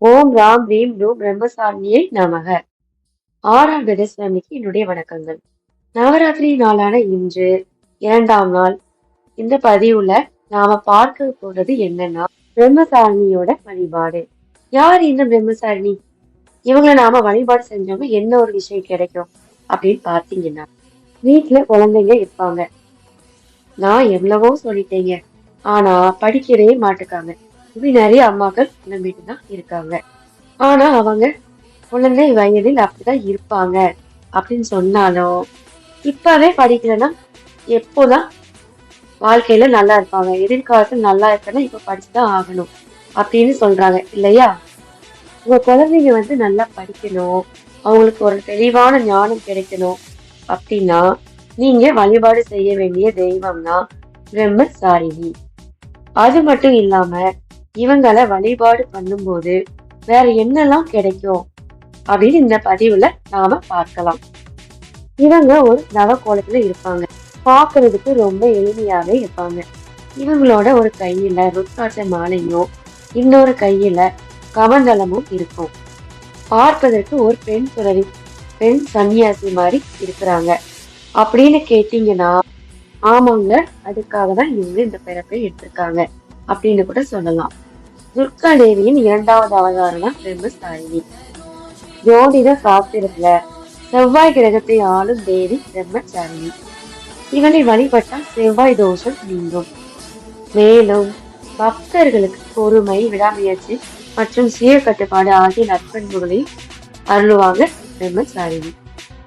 ஓம் ராம் ரீம் ரூ பிரம்மசாமியை நமக. ஆறாம் கதஸ்வாமிக்கு என்னுடைய வணக்கங்கள். நவராத்திரி நாளான இன்று இரண்டாம் நாள். இந்த பதிவுல நாம பார்க்க போறது என்னன்னா பிரம்மசாரணியோட வழிபாடு. யார் இந்த பிரம்மசாரணி? இவங்களை நாம வழிபாடு செஞ்சவங்க என்ன ஒரு விஷயம் கிடைக்கும் அப்படின்னு பார்த்தீங்கன்னா வீட்டுல குழந்தைங்க இருப்பாங்க. நான் எவ்வளவோ சொல்லிட்டேங்க. ஆனா படிக்கவே மாட்டுக்காங்க. இப்படி நிறைய அம்மாக்கள் நம்பிட்டு தான் இருக்காங்க. ஆனா அவங்க குழந்தை வயதில் அப்படிதான் இருப்பாங்க அப்படின்னு சொன்னாலும் இப்பவே படிக்கலன்னா எப்போதான் வாழ்க்கையில நல்லா இருப்பாங்க? எதிர்காலத்துல நல்லா இருக்கணும் இப்ப படிச்சுதான் ஆகணும் அப்படின்னு சொல்றாங்க. இல்லையா? உங்க குழந்தைங்க வந்து நல்லா படிக்கணும். அவங்களுக்கு ஒரு தெளிவான ஞானம் கிடைக்கணும் அப்படின்னா நீங்க வழிபாடு செய்ய வேண்டிய தெய்வம்னா பிரம்மசாரிணி அது மட்டும் இல்லாம இவங்களை வழிபாடு பண்ணும்போது வேற என்னெல்லாம் கிடைக்கும் அப்படின்னு இந்த பதிவுல நாம பார்க்கலாம். இவங்க ஒரு நவக்கோலத்துல இருப்பாங்க. பார்க்கறதுக்கு ரொம்ப எளிமையாவே இருப்பாங்க. இவங்களோட ஒரு கையில ருத்ராட்ச மாலையும் இன்னொரு கையில கமண்டலமும் இருக்கும். பார்ப்பதற்கு ஒரு பெண் துறவி பெண் சன்னியாசி மாதிரி இருக்கிறாங்க. அப்படின்னு கேட்டீங்கன்னா ஆமாங்க அதுக்காக தான் இவங்க இந்த பிறப்பை எடுத்திருக்காங்க அப்படின்னு கூட சொல்லலாம். துர்கா தேவியின் இரண்டாவது அவதாரம் தான் பிரம்மசாரிணி ஜோதிட சாஸ்திரத்துல செவ்வாய் கிரகத்தை ஆளும் தேவி பிரம்மச்சாரிணி இவனை வழிபட்டால் செவ்வாய் தோஷம் நீங்கும். மேலும் பக்தர்களுக்கு பொறுமை விடாமுயற்சி மற்றும் சுய கட்டுப்பாடு ஆகிய நற்பண்புகளை அருளுவாங்க பிரம்மசாரிணி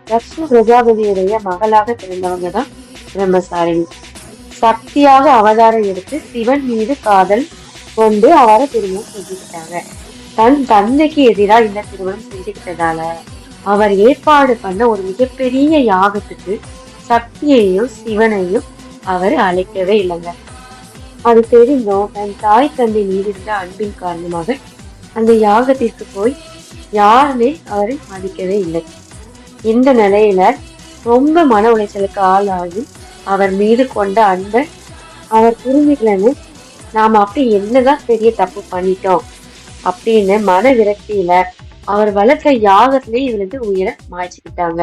லட்சுமி பிரஜாபதியுடைய மகளாக பிறந்தவங்க தான் பிரம்மசாரிணி சக்தியாக அவதாரம் எடுத்து சிவன் மீது காதல் வந்து அவரை திருமணம் செஞ்சுக்கிட்டாங்க தன் தந்தைக்கு எதிராக இந்த திருமணம் செஞ்சுக்கிட்டதால அவர் ஏற்பாடு பண்ண ஒரு மிகப்பெரிய யாகத்துக்கு சக்தியையும் சிவனையும் அவர் அழைக்கவே இல்லைங்க. அது தெரிந்தும் தன் தாய் தந்தை மீது அன்பின் காரணமாக அந்த யாகத்திற்கு போய் யாருமே அவரை மதிக்கவே இல்லை. இந்த நிலையில ரொம்ப மன உளைச்சலுக்கு ஆளாகி அவர் மீது கொண்ட அன்பை அவர் புரிஞ்சுக்கலன்னு நாம அப்படி என்னதான் பெரிய தப்பு பண்ணிட்டோம் அப்படின்னு மன விரக்தியில அவர் வளர்த்த யாகத்திலே இவரது உயிரை மாய்ச்சிக்கிட்டாங்க.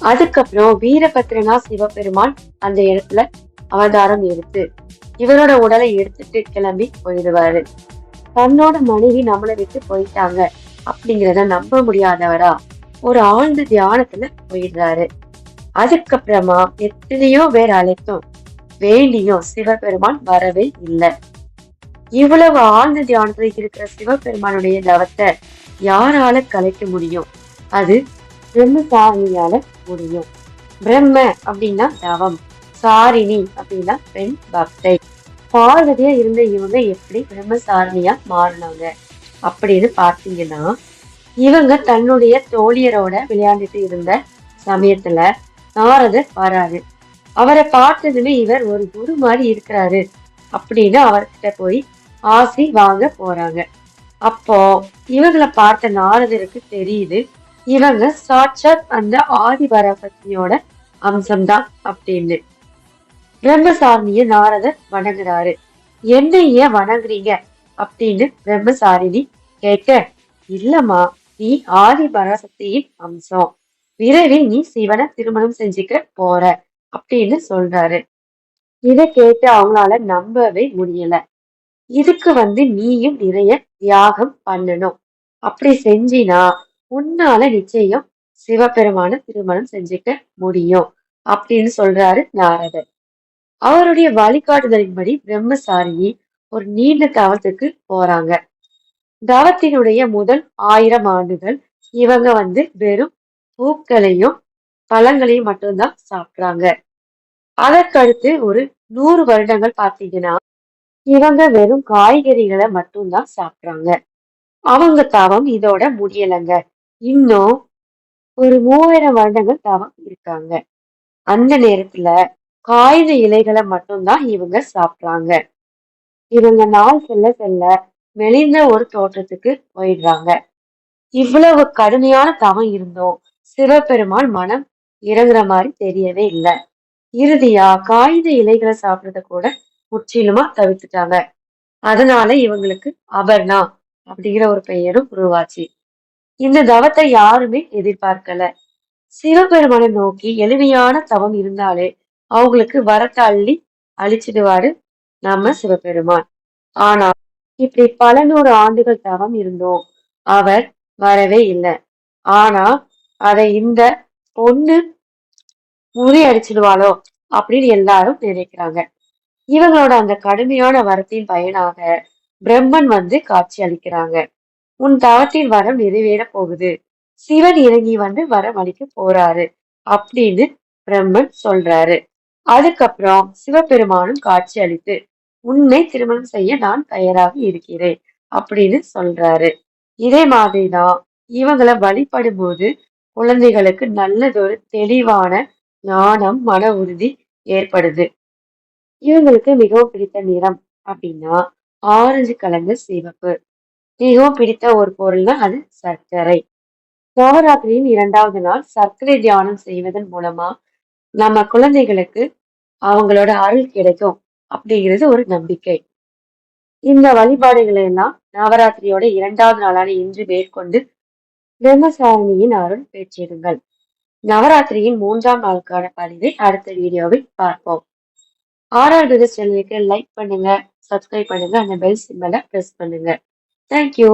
அதுக்கப்புறம் வீரபத்ரனா சிவபெருமான் அந்த இடத்துல அவதாரம் எடுத்து இவரோட உடலை எடுத்துட்டு கிளம்பி போயிடுவாரு. தன்னோட மனைவி நம்மளை விட்டு போயிட்டாங்க அப்படிங்கிறத நம்ப முடியாதவரா ஒரு ஆழ்ந்த தியானத்துல போயிடுறாரு. அதுக்கப்புறமா எத்தனையோ பேர் அழைத்தும். வேண்டியும் சிவபெருமான் வரவே இல்லை. இவ்வளவு ஆழ்ந்த தியானத்துல இருக்கிற சிவபெருமானுடைய தவத்தை யாரால கலைக்க முடியும்? அது பிரம்மசாரிணியால முடியும். பிரம்ம அப்படின்னா தவம் சாரிணி அப்படின்னா பெண் பக்தை. பார்வதியா இருந்த இவங்க எப்படி பிரம்மசாரணியா மாறினாங்க? அப்படின்னு பார்த்தீங்கன்னா இவங்க தன்னுடைய தோழியரோட விளையாண்டுட்டு இருந்த சமயத்துல நாரதர் வராரு. அவரை பார்த்ததுமே இவர் ஒரு குரு மாதிரி இருக்கிறாரு அப்படின்னு அவர்கிட்ட போய் ஆசி வாங்க போறாங்க. அப்போ இவங்களை பார்த்த நாரதருக்கு தெரியுது இவங்க சாட்சாத் அந்த ஆதிபரபத்தியோட அம்சம்தான் அப்படின்னு. பிரம்மசாமிய நாரதர் வணங்குறாரு. என்ன ஏன் வணங்குறீங்க? அப்படின்னு பிரம்மசாரிணி கேட்க இல்லம்மா நீ ஆதி பராசக்தியின் அம்சம். விரைவில் நீ சிவனை திருமணம் செஞ்சுக்க போற. அப்படின்னு சொல்றாரு. இதை கேட்டு அவங்களால நம்பவே முடியல. இதுக்கு வந்து நீயும் நிறைய தியாகம் பண்ணணும். அப்படி செஞ்சினா உன்னால நிச்சயம் சிவபெருமான திருமணம் செஞ்சுக்க முடியும் அப்படின்னு சொல்றாரு நாரதர். அவருடைய வழிகாட்டுதலின்படி பிரம்மசாரியை ஒரு நீண்ட தவத்துக்கு போறாங்க. தவத்தினுடைய முதல் ஆயிரம் ஆண்டுகள் இவங்க வந்து வெறும் பூக்களையும் பழங்களை மட்டும்தான் சாப்பிட்றாங்க. அதற்கடுத்து ஒரு நூறு வருடங்கள் பார்த்தீங்கன்னா இவங்க வெறும் காய்கறிகளை மட்டும்தான் சாப்பிட்றாங்க. அவங்க தவம் இதோட முடியலைங்க. இன்னும் ஒரு மூவாயிரம் வருடங்கள் தவம் இருக்காங்க. அந்த நேரத்துல காய்ந்த இலைகளை மட்டும்தான் இவங்க சாப்பிட்றாங்க. இவங்க நாள் செல்ல செல்ல மெலிந்த ஒரு தோற்றத்துக்கு போயிடுறாங்க. இவ்வளவு கடுமையான தவம் இருந்தோம் சிவபெருமான் மனம் இறங்குற மாதிரி தெரியவே இல்லை. இறுதியா காய்ந்த இலைகளை சாப்பிடுறத கூட முற்றிலுமா தவிர்த்துட்டாங்க. அதனால இவங்களுக்கு அபர்ணா அப்படிங்கிற ஒரு பெயரும் உருவாச்சு. இந்த தவத்தை யாருமே எதிர்பார்க்கல. சிவபெருமனை நோக்கி எளிமையான தவம் இருந்தாலே அவங்களுக்கு வரத்தை அள்ளி அழிச்சிடுவாரு நம்ம சிவபெருமான். ஆனா இப்படி பல நூறு ஆண்டுகள் தவம் இருந்தோம். அவர் வரவே இல்லை. ஆனா அதை இந்த பொண்ணு முறியடிச்சிடுவாளோ அப்படின்னு எல்லாரும் நினைக்கிறாங்க. இவங்களோட அந்த கடுமையான வரத்தின் பயனாக பிரம்மன் வந்து காட்சி அளிக்கிறாங்க. உன் தவத்தின் வரம் நிறைவேற போகுது. சிவன் இறங்கி வந்து வரம் அளிக்க போறாரு அப்படின்னு பிரம்மன் சொல்றாரு. அதுக்கப்புறம் சிவபெருமானும் காட்சி அளித்து உன்னை திருமணம் செய்ய நான் தயாராக இருக்கிறேன் அப்படின்னு சொல்றாரு. இதே மாதிரிதான் இவங்களை வழிபடும் போது குழந்தைகளுக்கு நல்லதொரு தெளிவான ஞானம் மன உறுதி ஏற்படுது. இவங்களுக்கு மிகவும் பிடித்த நிறம் அப்படின்னா ஆரஞ்சு கலந்த சிவப்பு. மிகவும் பிடித்த ஒரு பொருள்னா அது சர்க்கரை. நவராத்திரியின் இரண்டாவது நாள் சர்க்கரை தியானம் செய்வதன் மூலமா நம்ம குழந்தைகளுக்கு அவங்களோட அருள் கிடைக்கும் அப்படிங்கிறது ஒரு நம்பிக்கை. இந்த வழிபாடுகளை எல்லாம் நவராத்திரியோட இரண்டாவது நாளான இன்று மேற்கொண்டு பிரம்மசாரணியின் அருள் பெற்றிருங்கள் நவராத்திரியின் மூன்றாம் நாளுக்கான பதிவை அடுத்த வீடியோவில் பார்ப்போம். ஆறாவது சேனலுக்கு லைக் பண்ணுங்க சப்ஸ்கிரைப் பண்ணுங்க அந்த பெல் சிம்பலை ப்ரெஸ் பண்ணுங்க. Thank you